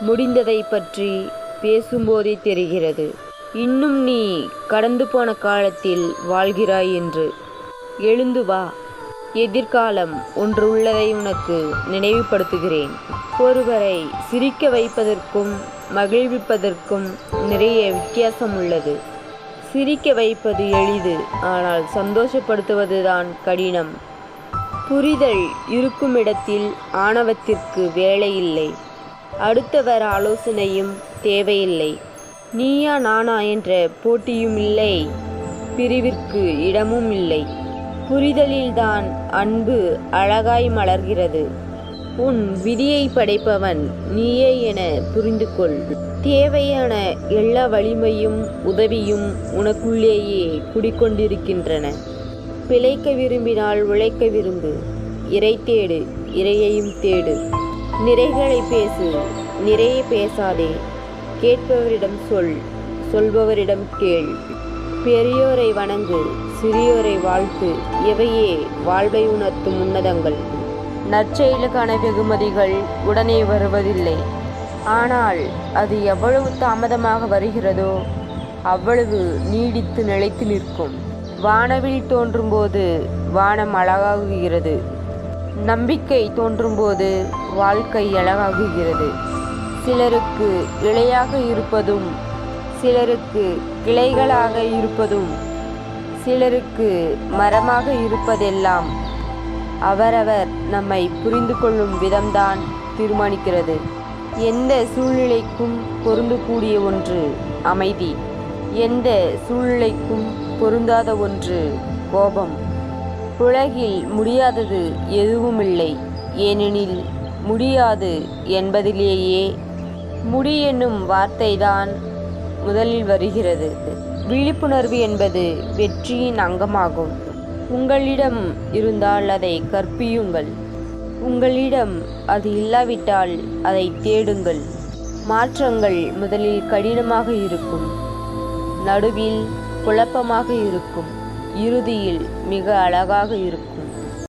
முடிந்ததை பற்றி பேசும்போதே தெரிகிறது. இன்னும் நீ கடந்து போன காலத்தில் வாழ்கிறாய் என்று. எழுந்து வா. எதிர்காலம் ஒன்று உள்ளதை உனக்கு நினைவுபடுத்துகிறேன். ஒருவரை சிரிக்க வைப்பதற்கும் மகிழ்விப்பதற்கும் நிறைய வித்தியாசம் உள்ளது சிரிக்க வைப்பது எளிது ஆனால் சந்தோஷப்படுத்துவதுதான் கடினம். புரிதல் இருக்கும் இடத்தில் ஆணவத்திற்கு வேலை இல்லை. அடுத்தவர் ஆலோசனையும் தேவையில்லை. நீயா நானா என்ற போட்டியும் இல்லை. பிரிவிற்கு இடமும் இல்லை. புரிதலில்தான் அன்பு அழகாய் மலர்கிறது. உன் விதியை படைப்பவன் நீயே என புரிந்து கொள் தேவையான எல்லா வலிமையும் உதவியும் உனக்குள்ளேயே குடிக்கொண்டிருக்கின்றன. பிழைக்க விரும்பினால் உழைக்க விரும்பு. இறை தேடு இறையையும் தேடு. நிறைகளை பேசு நிறைய பேசாதே. கேட்பவரிடம் சொல் சொல்பவரிடம் கேள். பெரியோரை வணங்கு சிறியோரை வாழ்த்து. இவையே வாழ்வை உணர்த்தும் உன்னதங்கள். நற்செயலுக்கான வெகுமதிகள் உடனே வருவதில்லை. ஆனால் அது எவ்வளவு தாமதமாக வருகிறதோ அவ்வளவு நீடித்து நிலைத்து நிற்கும். வானவில் தோன்றும்போது வானம் அழகாகுகிறது. நம்பிக்கை தோன்றும்போது வாழ்க்கை அழகாகுகிறது சிலருக்கு இலையாக இருப்பதும் சிலருக்கு கிளைகளாக இருப்பதும் சிலருக்கு மரமாக இருப்பதெல்லாம் அவரவர் நம்மை புரிந்து கொள்ளும் விதம்தான் தீர்மானிக்கிறது. எந்த சூழ்நிலைக்கும் பொருந்தக்கூடிய ஒன்று அமைதி. எந்த சூழ்நிலைக்கும் பொருந்தாத ஒன்று கோபம். உலகில் முடியாதது எதுவுமில்லை. ஏனெனில் முடியாது என்பதிலேயே முடி என்னும் வார்த்தைதான் முதலில் வருகிறது. விழிப்புணர்வு என்பது வெற்றியின் அங்கமாகும். உங்களிடம் இருந்தால் அதை கற்பியுங்கள். உங்களிடம் அது இல்லாவிட்டால் அதை தேடுங்கள். மாற்றங்கள் முதலில் கடினமாக இருக்கும். நடுவில் குழப்பமாக இருக்கும். இறுதியில் மிக அழகாக இருக்கும்.